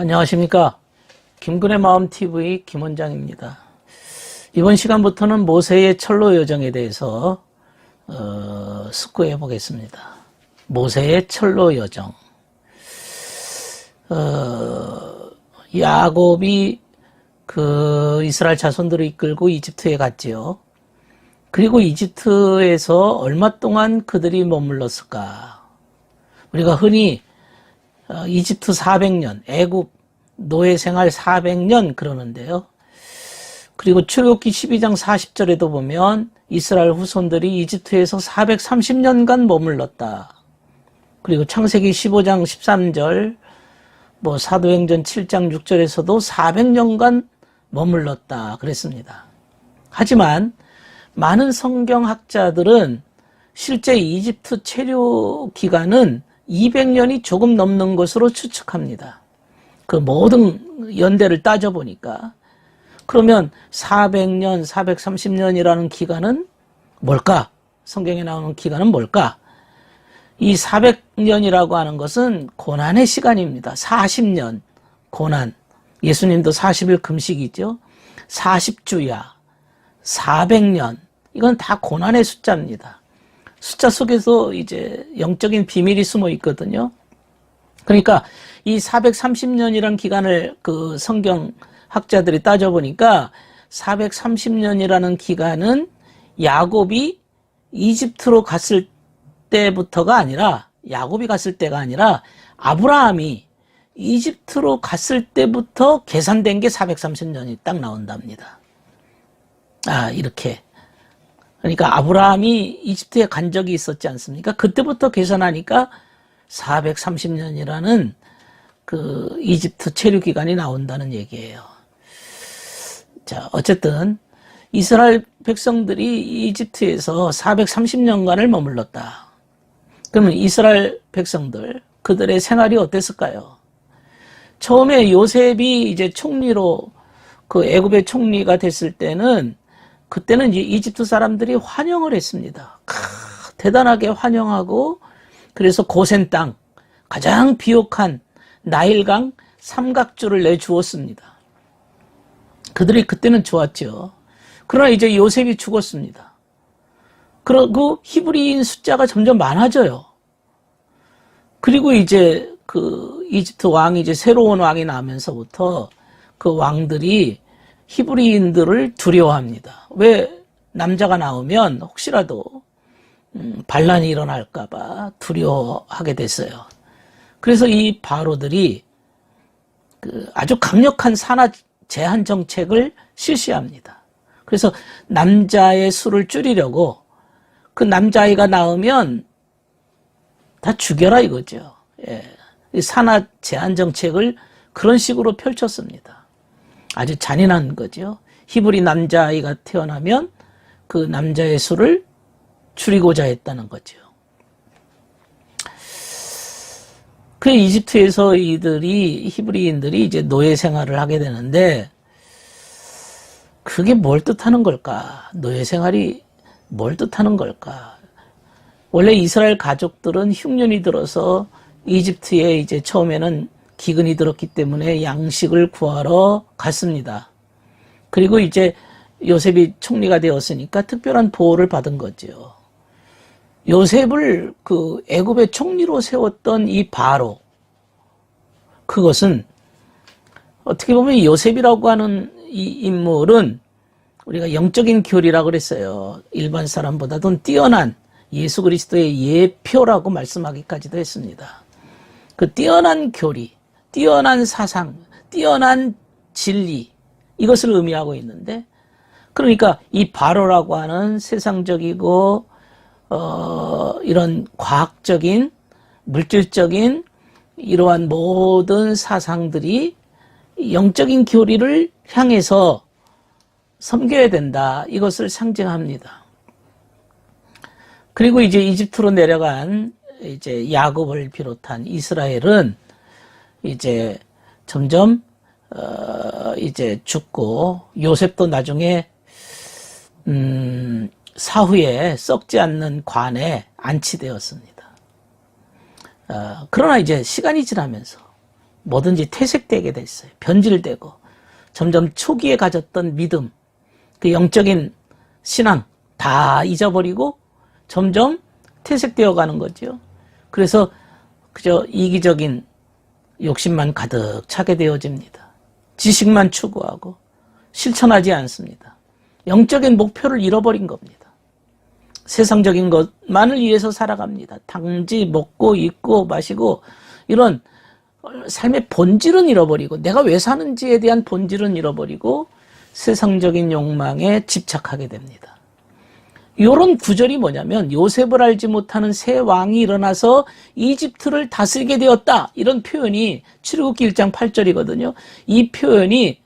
안녕하십니까. 김근의 마음TV 김원장입니다. 이번 시간부터는 모세의 철로 여정에 대해서 어, 숙고해 보겠습니다. 모세의 철로 여정. 어, 야곱이 그 이스라엘 자손들을 이끌고 이집트에 갔지요. 그리고 이집트에서 얼마 동안 그들이 머물렀을까? 우리가 흔히 어, 이집트 400년, 애굽 노예 생활 400년 그러는데요. 그리고 출애굽기 12장 40절에도 보면 이스라엘 후손들이 이집트에서 430년간 머물렀다. 그리고 창세기 15장 13절, 뭐 사도행전 7장 6절에서도 400년간 머물렀다 그랬습니다. 하지만 많은 성경학자들은 실제 이집트 체류 기간은 200년이 조금 넘는 것으로 추측합니다. 그 모든 연대를 따져보니까. 그러면 400년, 430년이라는 기간은 뭘까? 성경에 나오는 기간은 뭘까? 이 400년이라고 하는 것은 고난의 시간입니다. 40년, 고난. 예수님도 40일 금식이죠. 40주야, 400년. 이건 다 고난의 숫자입니다. 숫자 속에서 이제 영적인 비밀이 숨어 있거든요. 그러니까 이 430년이란 기간을 그 성경 학자들이 따져보니까 430년이라는 기간은 야곱이 이집트로 갔을 때부터가 아니라 야곱이 갔을 때가 아니라 아브라함이 이집트로 갔을 때부터 계산된 게 430년이 딱 나온답니다. 아, 이렇게. 그러니까 아브라함이 이집트에 간 적이 있었지 않습니까? 그때부터 계산하니까 430년이라는 그 이집트 체류 기간이 나온다는 얘기예요. 자, 어쨌든 이스라엘 백성들이 이집트에서 430년간을 머물렀다. 그러면 이스라엘 백성들 그들의 생활이 어땠을까요? 처음에 요셉이 이제 총리로 그 애굽의 총리가 됐을 때는 그때는 이제 이집트 사람들이 환영을 했습니다. 크, 대단하게 환영하고 그래서 고센 땅 가장 비옥한 나일강 삼각주를 내주었습니다. 그들이 그때는 좋았죠. 그러나 이제 요셉이 죽었습니다. 그리고 히브리인 숫자가 점점 많아져요. 그리고 이제 그 이집트 왕이 이제 새로운 왕이 나면서부터 그 왕들이 히브리인들을 두려워합니다. 왜 남자가 나오면 혹시라도 음, 반란이 일어날까봐 두려워하게 됐어요. 그래서 이 바로들이 그 아주 강력한 산화 제한 정책을 실시합니다. 그래서 남자의 수를 줄이려고 그 남자아이가 나오면 다 죽여라 이거죠. 예. 산화 제한 정책을 그런 식으로 펼쳤습니다. 아주 잔인한 거죠. 히브리 남자아이가 태어나면 그 남자의 수를 줄이고자 했다는 거죠. 그 이집트에서 이들이 히브리인들이 이제 노예 생활을 하게 되는데 그게 뭘 뜻하는 걸까? 노예 생활이 뭘 뜻하는 걸까? 원래 이스라엘 가족들은 흉년이 들어서 이집트에 이제 처음에는 기근이 들었기 때문에 양식을 구하러 갔습니다. 그리고 이제 요셉이 총리가 되었으니까 특별한 보호를 받은 거죠. 요셉을 그 애굽의 총리로 세웠던 이 바로 그것은 어떻게 보면 요셉이라고 하는 이 인물은 우리가 영적인 교리라고 그랬어요. 일반 사람보다도 뛰어난 예수 그리스도의 예표라고 말씀하기까지도 했습니다. 그 뛰어난 교리, 뛰어난 사상, 뛰어난 진리 이것을 의미하고 있는데 그러니까 이 바로라고 하는 세상적이고 어, 이런 과학적인 물질적인 이러한 모든 사상들이 영적인 교리를 향해서 섬겨야 된다. 이것을 상징합니다. 그리고 이제 이집트로 내려간 이제 야곱을 비롯한 이스라엘은 이제 점점 어 이제 죽고 요셉도 나중에 음 사후에 썩지 않는 관에 안치되었습니다. 어 그러나 이제 시간이 지나면서 뭐든지 퇴색되게 됐어요. 변질되고 점점 초기에 가졌던 믿음, 그 영적인 신앙 다 잊어버리고 점점 퇴색되어 가는 거죠. 그래서 그저 이기적인 욕심만 가득 차게 되어집니다. 지식만 추구하고 실천하지 않습니다. 영적인 목표를 잃어버린 겁니다. 세상적인 것만을 위해서 살아갑니다. 당지 먹고 입고 마시고 이런 삶의 본질은 잃어버리고 내가 왜 사는지에 대한 본질은 잃어버리고 세상적인 욕망에 집착하게 됩니다. 이런 구절이 뭐냐면 요셉을 알지 못하는 새 왕이 일어나서 이집트를 다스리게 되었다. 이런 표현이 출애굽기 1장 8절이거든요. 이 표현이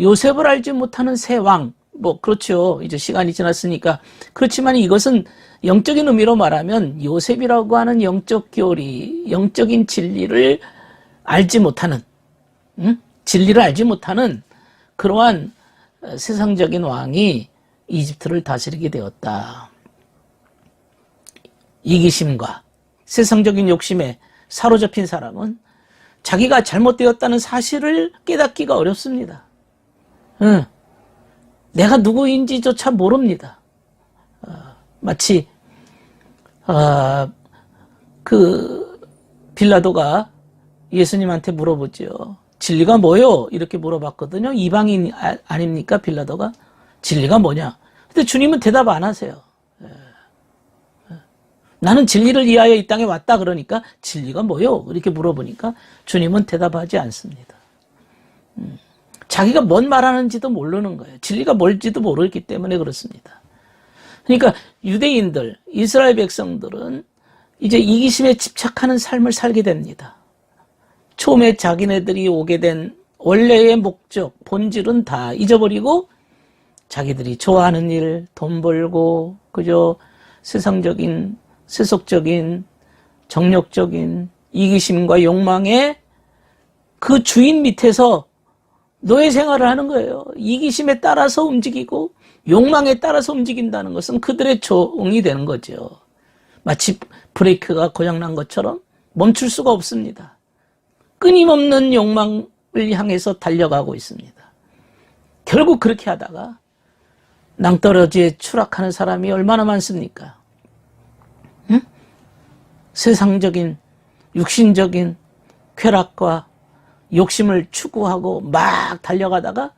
요셉을 알지 못하는 새 왕, 뭐 그렇죠. 이제 시간이 지났으니까 그렇지만 이것은 영적인 의미로 말하면 요셉이라고 하는 영적 교리, 영적인 진리를 알지 못하는, 응? 진리를 알지 못하는 그러한 세상적인 왕이 이집트를 다스리게 되었다. 이기심과 세상적인 욕심에 사로잡힌 사람은 자기가 잘못되었다는 사실을 깨닫기가 어렵습니다. 응. 내가 누구인지조차 모릅니다. 어, 마치 어, 그 빌라도가 예수님한테 물어보죠. 진리가 뭐요? 이렇게 물어봤거든요. 이방인 아, 아닙니까 빌라도가? 진리가 뭐냐? 근데 주님은 대답 안 하세요. 예. 예. 나는 진리를 위하여 이 땅에 왔다 그러니까 진리가 뭐요? 이렇게 물어보니까 주님은 대답하지 않습니다. 음. 자기가 뭔 말하는지도 모르는 거예요. 진리가 뭘지도 모르기 때문에 그렇습니다. 그러니까 유대인들, 이스라엘 백성들은 이제 이기심에 집착하는 삶을 살게 됩니다. 처음에 자기네들이 오게 된 원래의 목적, 본질은 다 잊어버리고 자기들이 좋아하는 일, 돈 벌고, 그저 세상적인, 세속적인, 정력적인 이기심과 욕망에 그 주인 밑에서 노예 생활을 하는 거예요. 이기심에 따라서 움직이고 욕망에 따라서 움직인다는 것은 그들의 종이 되는 거죠. 마치 브레이크가 고장난 것처럼 멈출 수가 없습니다. 끊임없는 욕망을 향해서 달려가고 있습니다. 결국 그렇게 하다가 낭떠러지에 추락하는 사람이 얼마나 많습니까? 응? 세상적인, 육신적인 쾌락과 욕심을 추구하고 막 달려가다가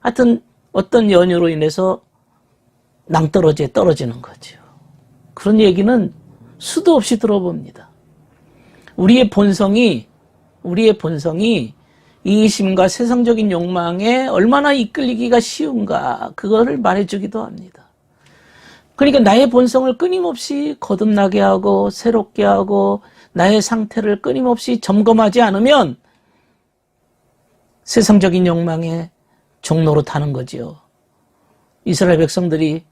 하여튼 어떤 연유로 인해서 낭떠러지에 떨어지는 거죠. 그런 얘기는 수도 없이 들어봅니다. 우리의 본성이, 우리의 본성이 이심과 세상적인 욕망에 얼마나 이끌리기가 쉬운가, 그거를 말해주기도 합니다. 그러니까 나의 본성을 끊임없이 거듭나게 하고, 새롭게 하고, 나의 상태를 끊임없이 점검하지 않으면 세상적인 욕망에 종로로 타는 거지요. 이스라엘 백성들이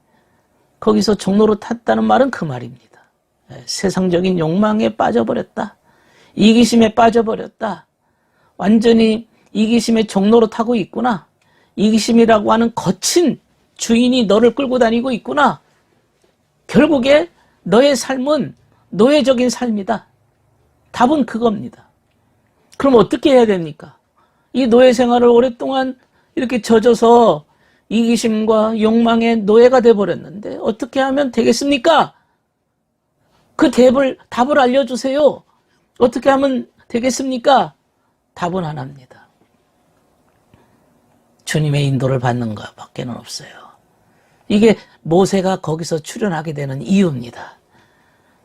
거기서 종로로 탔다는 말은 그 말입니다. 예, 세상적인 욕망에 빠져버렸다. 이기심에 빠져버렸다. 완전히 이기심의 종로로 타고 있구나. 이기심이라고 하는 거친 주인이 너를 끌고 다니고 있구나. 결국에 너의 삶은 노예적인 삶이다. 답은 그겁니다. 그럼 어떻게 해야 됩니까? 이 노예 생활을 오랫동안 이렇게 젖어서 이기심과 욕망의 노예가 돼버렸는데 어떻게 하면 되겠습니까? 그 답을, 답을 알려주세요. 어떻게 하면 되겠습니까? 답은 하나입니다. 주님의 인도를 받는 것 밖에는 없어요. 이게 모세가 거기서 출연하게 되는 이유입니다.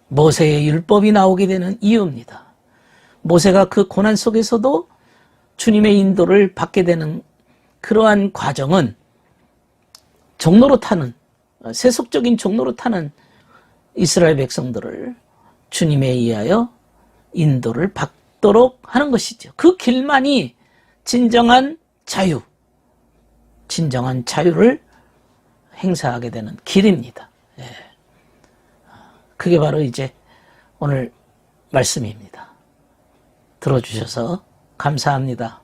모세의 율법이 나오게 되는 이유입니다. 모세가 그 고난 속에서도 주님의 인도를 받게 되는 그러한 과정은 종로로 타는 세속적인 종로로 타는 이스라엘 백성들을 주님에 의하여 인도를 받도록 하는 것이죠. 그 길만이 진정한 자유, 진정한 자유를 행사하게 되는 길입니다. 예. 그게 바로 이제 오늘 말씀입니다. 들어주셔서 감사합니다.